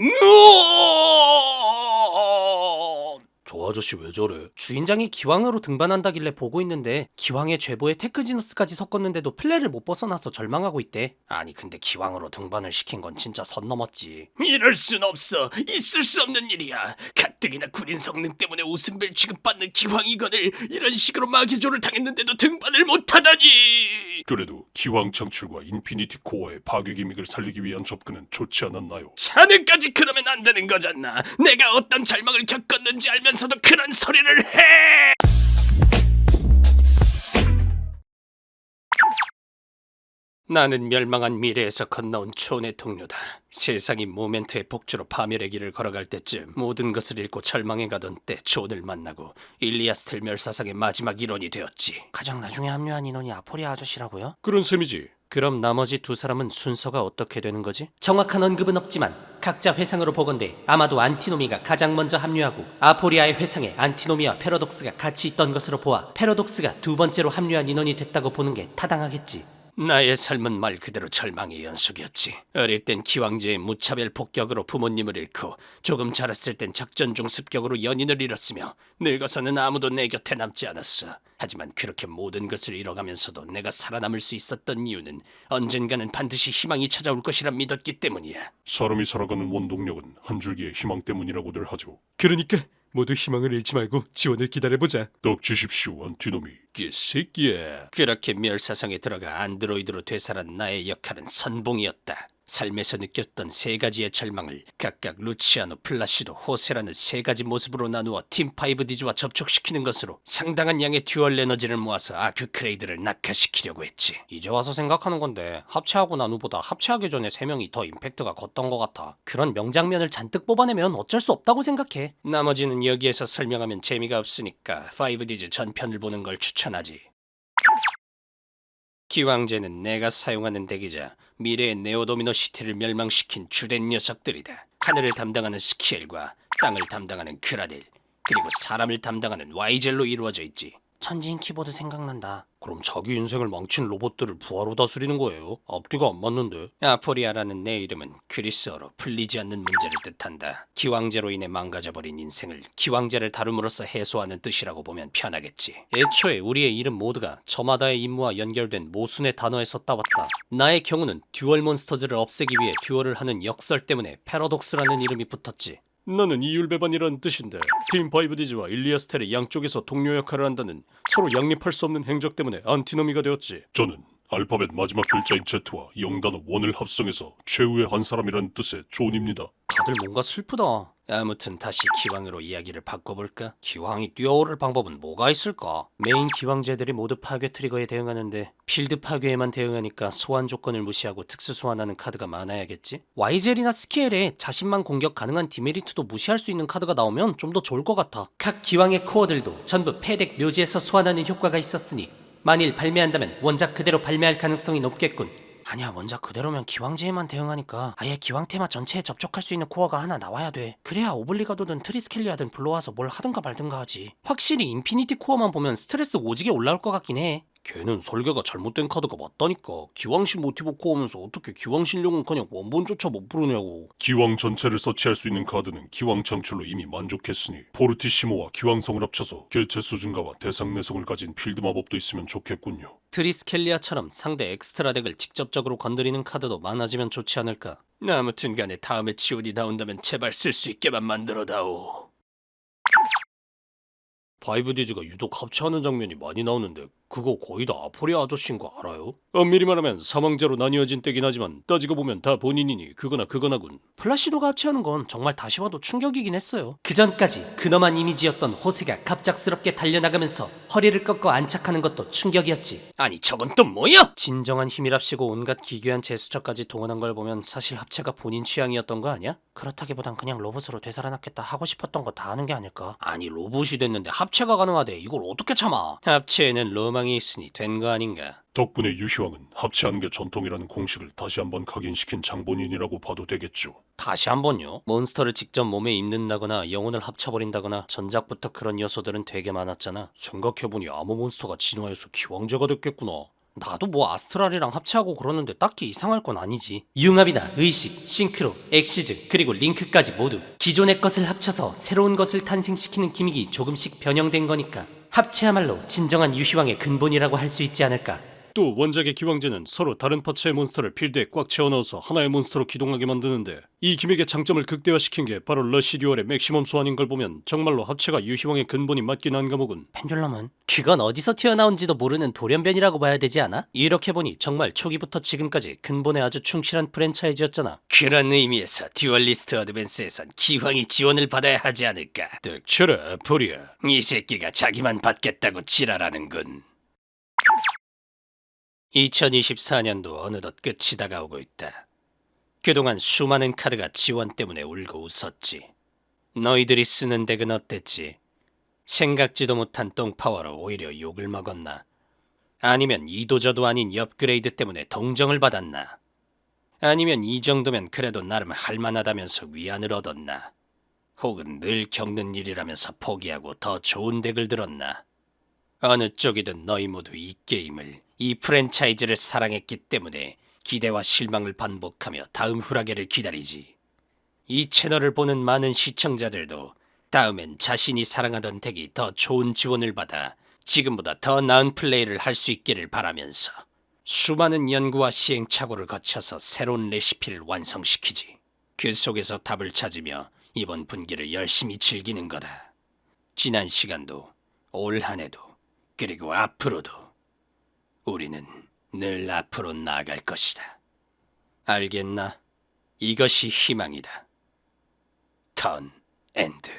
저 아저씨 왜 저래? 주인장이 기왕으로 등반한다길래 보고 있는데 기왕의 죄보에 테크지너스까지 섞었는데도 플레를 못 벗어나서 절망하고 있대. 아니 근데 기왕으로 등반을 시킨 건 진짜 선 넘었지. 이럴 순 없어. 있을 수 없는 일이야. 가뜩이나 구린 성능 때문에 웃음벨 취급받는 기왕이건을 이런 식으로 마개조를 당했는데도 등반을 못하다니. 그래도 기왕 창출과 인피니티 코어의 파괴 기믹을 살리기 위한 접근은 좋지 않았나요? 자네까지 그러면 안 되는 거잖아. 내가 어떤 절망을 겪었는지 알면서도 그런 소리를 해. 나는 멸망한 미래에서 건너온 초내 동료다. 세상이 모멘트의 복주로 파멸의 길을 걸어갈 때쯤 모든 것을 잃고 절망에 가던 때 존을 만나고 일리아스텔 멸사상의 마지막 일원이 되었지. 가장 나중에 합류한 인원이 아포리아 아저씨라고요? 그런 셈이지. 그럼 나머지 두 사람은 순서가 어떻게 되는 거지? 정확한 언급은 없지만 각자 회상으로 보건대 아마도 안티노미가 가장 먼저 합류하고 아포리아의 회상에 안티노미와 패러독스가 같이 있던 것으로 보아 패러독스가 두 번째로 합류한 인원이 됐다고 보는 게 타당하겠지. 나의 삶은 말 그대로 절망의 연속이었지. 어릴 땐 기왕제의 무차별 폭격으로 부모님을 잃고 조금 자랐을 땐 작전 중 습격으로 연인을 잃었으며 늙어서는 아무도 내 곁에 남지 않았어. 하지만 그렇게 모든 것을 잃어가면서도 내가 살아남을 수 있었던 이유는 언젠가는 반드시 희망이 찾아올 것이라 믿었기 때문이야. 사람이 살아가는 원동력은 한 줄기의 희망 때문이라고들 하죠. 그러니까 모두 희망을 잃지 말고 지원을 기다려보자. 떡 주십시오, 안티노미. 개새끼야. 그렇게 멸사성에 들어가 안드로이드로 되살한 나의 역할은 선봉이었다. 삶에서 느꼈던 세 가지의 절망을 각각 루치아노, 플라시도, 호세라는 세 가지 모습으로 나누어 팀5 디즈와 접촉시키는 것으로 상당한 양의 듀얼 에너지를 모아서 아크 크레이드를 낙하시키려고 했지. 이제 와서 생각하는 건데 합체하고 난 후보다 합체하기 전에 세 명이 더 임팩트가 컸던 것 같아. 그런 명장면을 잔뜩 뽑아내면 어쩔 수 없다고 생각해. 나머지는 여기에서 설명하면 재미가 없으니까 5디즈 전편을 보는 걸 추천하지. 기왕제는 내가 사용하는 대기자 미래의 네오도미노 시티를 멸망시킨 주된 녀석들이다. 하늘을 담당하는 스키엘과 땅을 담당하는 크라델 그리고 사람을 담당하는 와이젤로 이루어져 있지. 천지인 키보드 생각난다. 그럼 자기 인생을 망친 로봇들을 부하로 다스리는 거예요? 앞뒤가 안 맞는데. 아포리아라는 내 이름은 그리스어로 풀리지 않는 문제를 뜻한다. 기왕제로 인해 망가져버린 인생을 기왕제를 다룸으로써 해소하는 뜻이라고 보면 편하겠지. 애초에 우리의 이름 모두가 저마다의 임무와 연결된 모순의 단어에서 따왔다. 나의 경우는 듀얼 몬스터즈를 없애기 위해 듀얼을 하는 역설 때문에 패러독스라는 이름이 붙었지. 나는 이율배반이라는 뜻인데 팀 파이브디즈와 일리아스텔의 양쪽에서 동료 역할을 한다는 서로 양립할 수 없는 행적 때문에 안티노미가 되었지. 저는 알파벳 마지막 글자인 Z와 영단어 원을 합성해서 최후의 한 사람이라는 뜻의 존입니다. 다들 뭔가 슬프다. 아무튼 다시 기왕으로 이야기를 바꿔볼까? 기왕이 뛰어오를 방법은 뭐가 있을까? 메인 기왕제들이 모두 파괴 트리거에 대응하는데 필드 파괴에만 대응하니까 소환 조건을 무시하고 특수 소환하는 카드가 많아야겠지? 와이젤이나 스케일에 자신만 공격 가능한 디메리트도 무시할 수 있는 카드가 나오면 좀 더 좋을 것 같아. 각 기왕의 코어들도 전부 패덱 묘지에서 소환하는 효과가 있었으니 만일 발매한다면 원작 그대로 발매할 가능성이 높겠군. 아니야 원작 그대로면 기왕제에만 대응하니까 아예 기왕 테마 전체에 접촉할 수 있는 코어가 하나 나와야 돼. 그래야 오블리가도든 트리스켈리아든 불러와서 뭘 하든가 말든가 하지. 확실히 인피니티 코어만 보면 스트레스 오지게 올라올 것 같긴 해 걔는 설계가 잘못된 카드가 맞다니까. 기왕신 모티브 코어면서 어떻게 기왕신용은 그냥 원본조차 못 부르냐고. 기왕 전체를 서치할 수 있는 카드는 기왕 창출로 이미 만족했으니 포르티시모와 기왕성을 합쳐서 개체 수준가와 대상 내성을 가진 필드 마법도 있으면 좋겠군요. 트리스켈리아처럼 상대 엑스트라 덱을 직접적으로 건드리는 카드도 많아지면 좋지 않을까? 아무튼 간에 다음에 지온이 나온다면 제발 쓸 수 있게만 만들어다오. 바이브디즈가 유독 합체하는 장면이 많이 나오는데 그거 거의 다 아포리아 아저씨인 거 알아요? 엄밀히 말하면 사망자로 나뉘어진 때긴 하지만 따지고 보면 다 본인이니 그거나 그거나군 플라시도가 합체하는 건 정말 다시 봐도 충격이긴 했어요 그 전까지 근엄한 이미지였던 호세가 갑작스럽게 달려나가면서 허리를 꺾어 안착하는 것도 충격이었지 아니 저건 또 뭐야? 진정한 힘이랍시고 온갖 기괴한 제스처까지 동원한 걸 보면 사실 합체가 본인 취향이었던 거 아니야? 그렇다기보단 그냥 로봇으로 되살아났겠다 하고 싶었던 거 다 하는 게 아닐까? 아니 로봇이 됐는데 합체가 가능하대 이걸 어떻게 참아? 합체에는 로 망이 있으니 된 거 아닌가? 덕분에 유시왕은 합체하는 게 전통이라는 공식을 다시 한번 각인시킨 장본인이라고 봐도 되겠죠. 다시 한번요. 몬스터를 직접 몸에 입는다거나 영혼을 합쳐버린다거나 전작부터 그런 요소들은 되게 많았잖아. 생각해보니 암호 몬스터가 진화해서 기왕제가 됐겠구나. 나도 뭐 아스트랄이랑 합체하고 그러는데 딱히 이상할 건 아니지. 융합이나 의식, 싱크로, 엑시즈, 그리고 링크까지 모두 기존의 것을 합쳐서 새로운 것을 탄생시키는 기믹이 조금씩 변형된 거니까 합체야말로 진정한 유희왕의 근본이라고 할 수 있지 않을까. 또 원작의 기왕제는 서로 다른 파츠의 몬스터를 필드에 꽉 채워 넣어서 하나의 몬스터로 기동하게 만드는데 이 기믹의 장점을 극대화시킨 게 바로 러시 듀얼의 맥시멈 소환인 걸 보면 정말로 합체가 유희왕의 근본이 맞긴 한 가 보군. 펜듈럼은? 그건 어디서 튀어나온지도 모르는 돌연변이라고 봐야 되지 않아? 이렇게 보니 정말 초기부터 지금까지 근본에 아주 충실한 프랜차이즈였잖아. 그런 의미에서 듀얼리스트 어드밴스에선 기왕이 지원을 받아야 하지 않을까. 득쳐라, 포리야. 이 새끼가 자기만 받겠다고 지랄하는군. 2024년도 어느덧 끝이 다가오고 있다. 그동안 수많은 카드가 지원 때문에 울고 웃었지. 너희들이 쓰는 덱은 어땠지? 생각지도 못한 똥파워로 오히려 욕을 먹었나? 아니면 이도저도 아닌 업그레이드 때문에 동정을 받았나? 아니면 이 정도면 그래도 나름 할만하다면서 위안을 얻었나? 혹은 늘 겪는 일이라면서 포기하고 더 좋은 덱을 들었나? 어느 쪽이든 너희 모두 이 게임을 이 프랜차이즈를 사랑했기 때문에 기대와 실망을 반복하며 다음 후라게를 기다리지. 이 채널을 보는 많은 시청자들도 다음엔 자신이 사랑하던 덱이 더 좋은 지원을 받아 지금보다 더 나은 플레이를 할 수 있기를 바라면서 수많은 연구와 시행착오를 거쳐서 새로운 레시피를 완성시키지. 그 속에서 답을 찾으며 이번 분기를 열심히 즐기는 거다. 지난 시간도 올 한해도 그리고 앞으로도 우리는 늘 앞으로 나아갈 것이다. 알겠나? 이것이 희망이다. 턴 엔드.